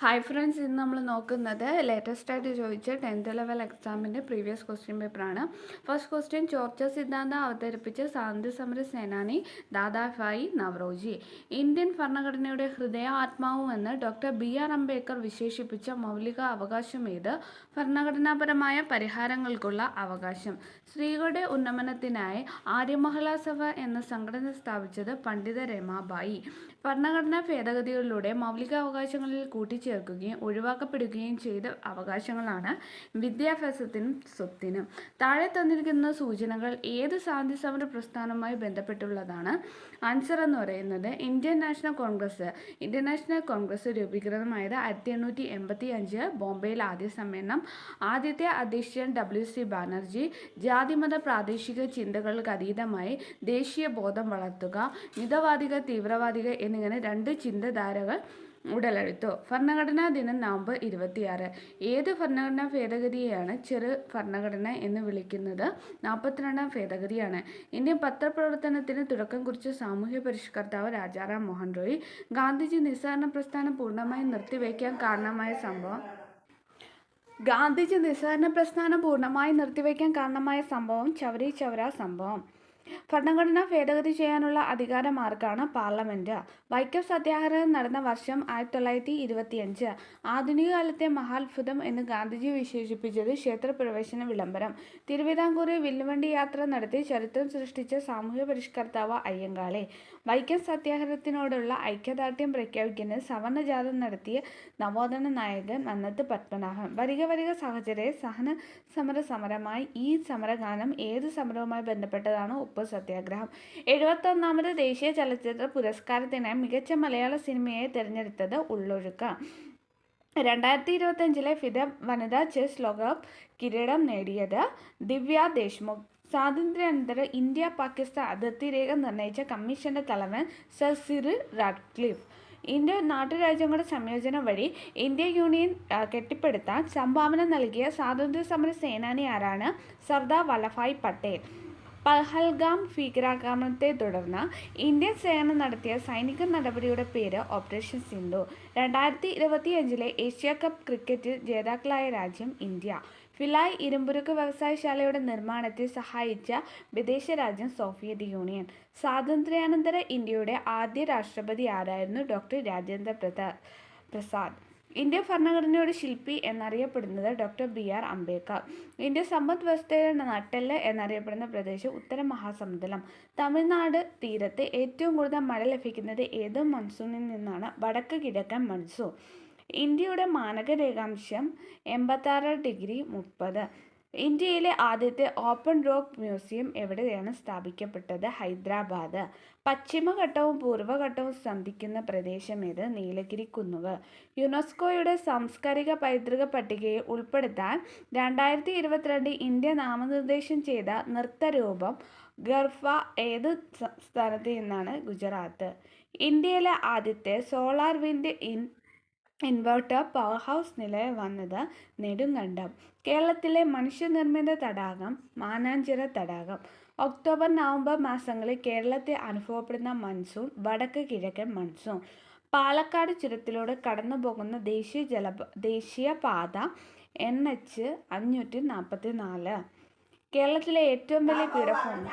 Hi friends ഇന്ന് നമ്മൾ നോക്കുന്നത് ലേറ്റസ്റ്റ് ആയിട്ട് ചോദിച്ച ടെൻത്ത് ലെവൽ എക്സാമിന്റെ പ്രീവിയസ് ക്വസ്റ്റ്യൻ പേപ്പറാണ് ഫസ്റ്റ് ക്വസ്റ്റ്യൻ ചോർച്ച സിദ്ധാന്തം അവതരിപ്പിച്ച സ്വാതന്ത്ര്യസമര സേനാനി ദാദാഭായി നവറോജി ഇന്ത്യൻ ഭരണഘടനയുടെ ഹൃദയ ആത്മാവുമെന്ന് ഡോക്ടർ ബി ആർ അംബേദ്കർ വിശേഷിപ്പിച്ച മൗലിക അവകാശം ഏത്? ഭരണഘടനാപരമായ പരിഹാരങ്ങൾക്കുള്ള അവകാശം. സ്ത്രീകളുടെ ഉന്നമനത്തിനായി ആര്യമഹിളാ സഭ എന്ന സംഘടന സ്ഥാപിച്ചത് പണ്ഡിത രമാബായി ഭരണഘടനാ ഭേദഗതികളിലൂടെ മൗലികാവകാശങ്ങളിൽ കൂട്ടിച്ചേർക്കുകയും ഒഴിവാക്കപ്പെടുകയും ചെയ്ത അവകാശങ്ങളാണ് വിദ്യാഭ്യാസത്തിനും സ്വത്തിനും. താഴെ തന്നിരിക്കുന്ന സൂചനകൾ ഏത് ശാന്തി സമര പ്രസ്ഥാനവുമായി ബന്ധപ്പെട്ടുള്ളതാണ്. ആൻസർ എന്ന് പറയുന്നത് Indian national Congress. Indian national Congress രൂപീകൃതമായത് ആയിരത്തി എണ്ണൂറ്റി എൺപത്തി അഞ്ച് ബോംബെയിൽ ആദ്യ സമ്മേളനം. ആദ്യത്തെ അധ്യക്ഷൻ ഡബ്ല്യു സി ബാനർജി. ജാതിമത പ്രാദേശിക ചിന്തകൾക്ക് അതീതമായി ദേശീയ ബോധം വളർത്തുക മിതവാദിക തീവ്രവാദിക എന്നിങ്ങനെ രണ്ട് ചിന്തധാരകൾ ഉടലെടുത്തു. ഭരണഘടനാ ദിനം നവംബർ ഇരുപത്തിയാറ്. ഏത് ഭരണഘടനാ ഭേദഗതിയെയാണ് ചെറു ഭരണഘടന എന്ന് വിളിക്കുന്നത്? നാൽപ്പത്തിരണ്ടാം ഭേദഗതിയാണ്. ഇന്ത്യൻ പത്രപ്രവർത്തനത്തിന് തുടക്കം കുറിച്ച സാമൂഹ്യ പരിഷ്കർത്താവ് രാജാറാം മോഹൻ റോയ് ഗാന്ധിജി നിസ്സാരണ പ്രസ്ഥാനം പൂർണമായി നിർത്തിവെക്കാൻ കാരണമായ സംഭവം? ഗാന്ധിജി നിസ്സാരണ പ്രസ്ഥാനം പൂർണമായി നിർത്തിവെക്കാൻ കാരണമായ സംഭവം ചവരി ചവര സംഭവം. ഭരണഘടന ഭേദഗതി ചെയ്യാനുള്ള അധികാരമാർക്കാണ് പാർലമെന്റ്. വൈക്കം സത്യാഗ്രഹം നടന്ന വർഷം ആയിരത്തി തൊള്ളായിരത്തി ഇരുപത്തിയഞ്ച് ആധുനിക കാലത്തെ മഹാത്ഭുതം എന്ന് ഗാന്ധിജി വിശേഷിപ്പിച്ചത് ക്ഷേത്രപ്രവേശന വിളംബരം. തിരുവിതാംകൂറിൽ വില്ലുവണ്ടി യാത്ര നടത്തി ചരിത്രം സൃഷ്ടിച്ച സാമൂഹ്യ പരിഷ്കർത്താവ് അയ്യങ്കാളെ. വൈക്കം സത്യാഗ്രഹത്തിനോടുള്ള ഐക്യദാർഢ്യം പ്രഖ്യാപിക്കുന്ന സവർണജാഥ നടത്തിയ നവോത്ഥാന നായകൻ അന്നത്ത് പത്മനാഭൻ. വരിക വരിക സഹചര്യ സഹന സമര സമരമായി ഈ സമരഗാനം ഏത് സമരവുമായി ബന്ധപ്പെട്ടതാണ് ഉപ്പ് സത്യാഗ്രഹം എഴുപത്തൊന്നാമത് ദേശീയ ചലച്ചിത്ര പുരസ്കാരത്തിനായി മികച്ച മലയാള സിനിമയെ തിരഞ്ഞെടുത്തത് ഉള്ളൊഴുക്ക. രണ്ടായിരത്തി ഇരുപത്തഞ്ചിലെ ഫിദ വനിതാ ചെസ് ലോകകപ്പ് കിരീടം നേടിയത് ദിവ്യ ദേശ്മുഖ്. സ്വാതന്ത്ര്യാനന്തര ഇന്ത്യ പാകിസ്ഥാൻ അതിർത്തി രേഖ നിർണയിച്ച കമ്മീഷന്റെ തലവൻ സർ സിറിൽ റാഡ്ക്ലിഫ്. ഇന്ത്യ നാട്ടുരാജ്യങ്ങളുടെ സംയോജനം വഴി ഇന്ത്യ യൂണിയൻ കെട്ടിപ്പടുത്താൻ സംഭാവന നൽകിയ സ്വാതന്ത്ര്യ സമര സേനാനി ആരാണ്? സർദാർ വല്ലഭായ് പട്ടേൽ. പഹൽഗാം ഭീകരാക്രമണത്തെ തുടർന്ന് ഇന്ത്യൻ സേന നടത്തിയ സൈനിക നടപടിയുടെ പേര് ഓപ്പറേഷൻ സിന്ധു. രണ്ടായിരത്തി ഇരുപത്തിയഞ്ചിലെ ഏഷ്യ കപ്പ് ക്രിക്കറ്റിൽ ജേതാക്കളായ രാജ്യം ഇന്ത്യ. ഫിലായ് ഇരുമ്പുരുക്ക് വ്യവസായശാലയുടെ നിർമ്മാണത്തിൽ സഹായിച്ച വിദേശ രാജ്യം സോവിയറ്റ് യൂണിയൻ. സ്വാതന്ത്ര്യാനന്തര ഇന്ത്യയുടെ ആദ്യ രാഷ്ട്രപതി ആരായിരുന്നു? ഡോക്ടർ രാജേന്ദ്ര പ്രസാദ്. ഇന്ത്യ ഭരണഘടനയുടെ ശില്പി എന്നറിയപ്പെടുന്നത് doctor B R Ambedkar. India സമ്പദ് വ്യവസ്ഥയുടെ നട്ടെല്ല് എന്നറിയപ്പെടുന്ന പ്രദേശം ഉത്തര മഹാസമുദ്രം. തമിഴ്നാട് തീരത്ത് ഏറ്റവും കൂടുതൽ മഴ ലഭിക്കുന്നത് ഏത് മൺസൂണിൽ നിന്നാണ്? വടക്ക് കിഴക്കൻ മൺസൂൺ ഇന്ത്യയുടെ മാനക രേഖാംശം എൺപത്താറ് ഡിഗ്രി മുപ്പത്. ഇന്ത്യയിലെ ആദ്യത്തെ ഓപ്പൺ റോക്ക് മ്യൂസിയം എവിടെയാണ് സ്ഥാപിക്കപ്പെട്ടത്? ഹൈദരാബാദ്. പശ്ചിമഘട്ടവും പൂർവഘട്ടവും സന്ധിക്കുന്ന പ്രദേശം ഏത്? നീലഗിരി കുന്നുകൾ. യുനെസ്കോയുടെ സാംസ്കാരിക പൈതൃക പട്ടികയിൽ ഉൾപ്പെടുത്താൻ രണ്ടായിരത്തി ഇരുപത്തിരണ്ട് ഇന്ത്യ നാമനിർദ്ദേശം ചെയ്ത നൃത്തരൂപം ഗർഫ ഏത് സ്ഥാനത്ത് നിന്നാണ് ഗുജറാത്ത്? ഇന്ത്യയിലെ ആദ്യത്തെ solar wind in inverter power house നിലയിൽ വന്നത് നെടുങ്കണ്ടം. കേരളത്തിലെ മനുഷ്യനിർമ്മിത തടാകം മാനാഞ്ചിറ തടാകം. ഒക്ടോബർ നവംബർ മാസങ്ങളിൽ കേരളത്തെ അനുഭവപ്പെടുന്ന മൺസൂൺ വടക്ക് കിഴക്കൻ മൺസൂൺ. പാലക്കാട് ചുരത്തിലൂടെ കടന്നു പോകുന്ന ദേശീയ ജല ദേശീയ പാത എൻ എച്ച് അഞ്ഞൂറ്റി നാൽപ്പത്തി നാല് കേരളത്തിലെ ഏറ്റവും വലിയ പീഠഭൂമി